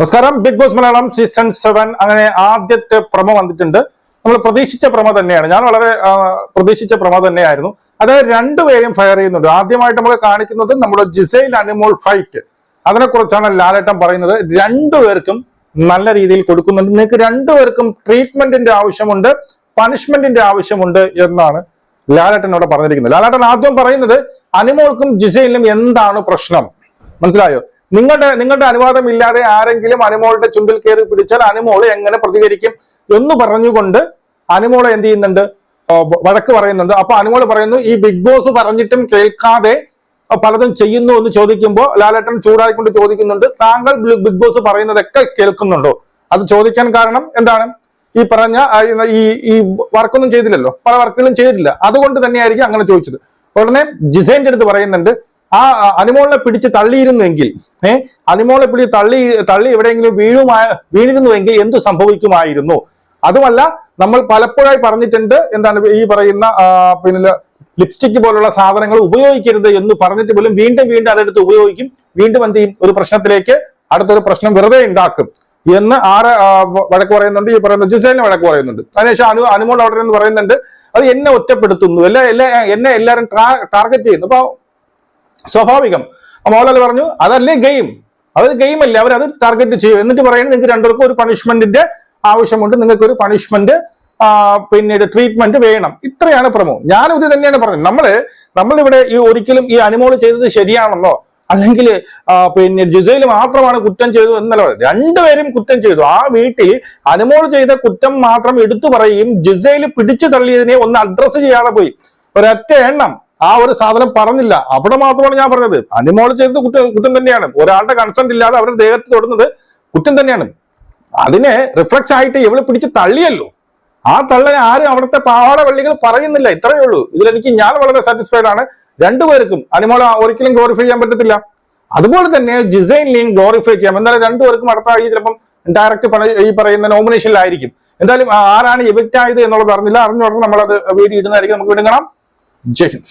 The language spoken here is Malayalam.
നമസ്കാരം. Big Boss Malayalam season seven അങ്ങനെ ആദ്യത്തെ പ്രമ വന്നിട്ടുണ്ട്. നമ്മൾ പ്രതീക്ഷിച്ച പ്രമ തന്നെയാണ്. ഞാൻ വളരെ പ്രതീക്ഷിച്ച പ്രമ തന്നെയായിരുന്നു. അതായത് രണ്ടുപേരെയും ഫയർ ചെയ്യുന്നുണ്ട്. ആദ്യമായിട്ട് നമുക്ക് കാണിക്കുന്നത് നമ്മുടെ ജിസൈൽ അനിമോൾ ഫൈറ്റ് അതിനെ കുറിച്ചാണ് ലാലേട്ടൻ പറയുന്നത്. രണ്ടുപേർക്കും നല്ല രീതിയിൽ കൊടുക്കുന്നുണ്ട്. നിങ്ങൾക്ക് രണ്ടുപേർക്കും ട്രീറ്റ്മെന്റിന്റെ ആവശ്യമുണ്ട് പണിഷ്മെന്റിന്റെ ആവശ്യമുണ്ട് എന്നാണ് ലാലേട്ടൻ ഇവിടെ പറഞ്ഞിരിക്കുന്നത്. ലാലേട്ടൻ ആദ്യം പറയുന്നത് അനിമോൾക്കും ജിസൈലിനും എന്താണ് പ്രശ്നം? മനസ്സിലായോ? നിങ്ങളുടെ നിങ്ങളുടെ അനുവാദം ഇല്ലാതെ ആരെങ്കിലും അനുമോളുടെ ചുണ്ടിൽ കയറി പിടിച്ചാൽ അനുമോൾ എങ്ങനെ പ്രതികരിക്കും എന്ന് പറഞ്ഞുകൊണ്ട് അനുമോൾ എന്ത് ചെയ്യുന്നുണ്ട്? വഴക്ക് പറയുന്നുണ്ട്. അപ്പൊ അനുമോൾ പറയുന്നു ഈ ബിഗ് ബോസ് പറഞ്ഞിട്ടും കേൾക്കാതെ പലതും ചെയ്യുന്നു എന്ന് ചോദിക്കുമ്പോൾ ലാലേട്ടൻ ചൂടായിക്കൊണ്ട് ചോദിക്കുന്നുണ്ട്. താങ്കൾ ബിഗ് ബോസ് പറയുന്നതൊക്കെ കേൾക്കുന്നുണ്ടോ? അത് ചോദിക്കാൻ കാരണം എന്താണ്? ഈ പറഞ്ഞ ഈ ഈ വർക്കൊന്നും ചെയ്തില്ലല്ലോ. പല വർക്കുകളും ചെയ്തിട്ടില്ല. അതുകൊണ്ട് തന്നെയായിരിക്കും അങ്ങനെ ചോദിച്ചത്. ഉടനെ ജിസൈന്റെ അടുത്ത് പറയുന്നുണ്ട് ആ അനുമോളിനെ പിടിച്ച് തള്ളിയിരുന്നുവെങ്കിൽ ഏഹ് അനുമോളെ പിടിച്ച് തള്ളി തള്ളി എവിടെയെങ്കിലും വീഴുമാ വീണിരുന്നുവെങ്കിൽ എന്തു സംഭവിക്കുമായിരുന്നു? അതുമല്ല നമ്മൾ പലപ്പോഴായി പറഞ്ഞിട്ടുണ്ട് എന്താണ് ഈ പറയുന്ന പിന്നെ ലിപ്സ്റ്റിക് പോലുള്ള സാധനങ്ങൾ ഉപയോഗിക്കരുത് എന്ന് പറഞ്ഞിട്ട് പോലും വീണ്ടും വീണ്ടും അതെടുത്ത് ഉപയോഗിക്കും. വീണ്ടും എന്ത് ചെയ്യും? ഒരു പ്രശ്നത്തിലേക്ക് അടുത്തൊരു പ്രശ്നം വെറുതെ ഉണ്ടാക്കും എന്ന് ആറ് വഴക്ക് പറയുന്നുണ്ട് ഈ പറയുന്ന ജിസൈലിന് വഴക്ക് പറയുന്നുണ്ട്. അതിനുശേഷം അനു അനുമോൾ അവിടെ എന്ന് പറയുന്നുണ്ട് അത് എന്നെ ഒറ്റപ്പെടുത്തുന്നു എല്ലാ എല്ലാ എന്നെ എല്ലാവരും ടാർഗറ്റ് ചെയ്യുന്നു. അപ്പൊ സ്വാഭാവികം. മോഹൻലാൽ പറഞ്ഞു അതല്ലേ ഗെയിം? അതൊരു ഗെയിം അല്ലേ? അവർ അത് ടാർഗറ്റ് ചെയ്യും. എന്നിട്ട് പറയുന്നത് നിങ്ങൾക്ക് രണ്ടുപേർക്കും ഒരു പണിഷ്മെന്റിന്റെ ആവശ്യമുണ്ട്. നിങ്ങൾക്ക് ഒരു പണിഷ്മെന്റ് പിന്നീട് ട്രീറ്റ്മെന്റ് വേണം. ഇത്രയാണ് പ്രമോ. ഞാനും ഇത് തന്നെയാണ് പറഞ്ഞത്. നമ്മൾ നമ്മളിവിടെ ഈ ഒരിക്കലും ഈ അനുമോൾ ചെയ്തത് ശരിയാണല്ലോ? അല്ലെങ്കിൽ പിന്നെ ജിസയിൽ മാത്രമാണ് കുറ്റം ചെയ്തു എന്നല്ല. രണ്ടുപേരും കുറ്റം ചെയ്തു. ആ വീട്ടിൽ അനുമോൾ ചെയ്ത കുറ്റം മാത്രം എടുത്തു പറയുകയും ജിസയിൽ പിടിച്ചു തള്ളിയതിനെ ഒന്ന് അഡ്രസ്സ് ചെയ്യാതെ പോയി. ഒരൊറ്റ എണ്ണം. ആ ഒരു സാധനം പറഞ്ഞില്ല. അവിടെ മാത്രമാണ് ഞാൻ പറഞ്ഞത്. അനിമോൾ ചെയ്തത് കുറ്റം കുറ്റം തന്നെയാണ്. ഒരാളുടെ കൺസെന്റ് ഇല്ലാതെ അവരുടെ ദേഹത്ത് തൊടുന്നത് കുറ്റം തന്നെയാണ്. അതിനെ റിഫ്ലക്സ് ആയിട്ട് ഇവൾ പിടിച്ച് തള്ളിയല്ലോ. ആ തള്ളനെ ആരും അവിടുത്തെ പാവാട വള്ളികൾ പറയുന്നില്ല. ഇത്രയേ ഉള്ളൂ. ഇതിലെനിക്ക് ഞാൻ വളരെ സാറ്റിസ്ഫൈഡ് ആണ്. രണ്ടുപേർക്കും അനിമോൾ ഒരിക്കലും ഗ്ലോറിഫൈ ചെയ്യാൻ പറ്റത്തില്ല. അതുപോലെ തന്നെ ജിസൈനിനെയും ഗ്ലോറിഫൈ ചെയ്യാം. എന്തായാലും രണ്ടുപേർക്കും അടുത്ത ഈ ചിലപ്പം ഡയറക്റ്റ് ഈ പറയുന്ന നോമിനേഷനിലായിരിക്കും എന്തായാലും ആരാണ് എവിക്റ്റ് ആയത് എന്നുള്ളത് അറിഞ്ഞില്ല. അറിഞ്ഞുടനെ നമ്മളത് വീഡിയോ ഇടുന്നതായിരിക്കും. നമുക്ക് കാണാം. ജയ് ഹിന്ദ്.